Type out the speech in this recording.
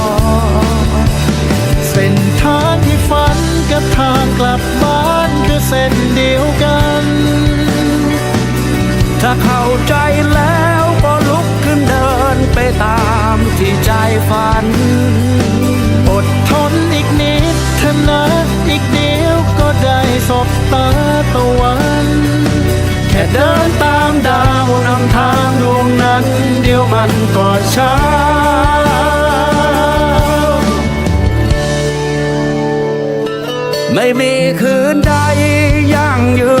ก เข้าใจแล้วก็ลุกขึ้นเดินไปตามที่ใจฝัน อดทนอีกนิดเถอะนะอีกเดียวก็ได้สบตาตะวัน แค่เดินตามดาวนำทางดวงนั้น เดี๋ยวมันก็เช้าไม่มีคืนใดยั่งยืนนาน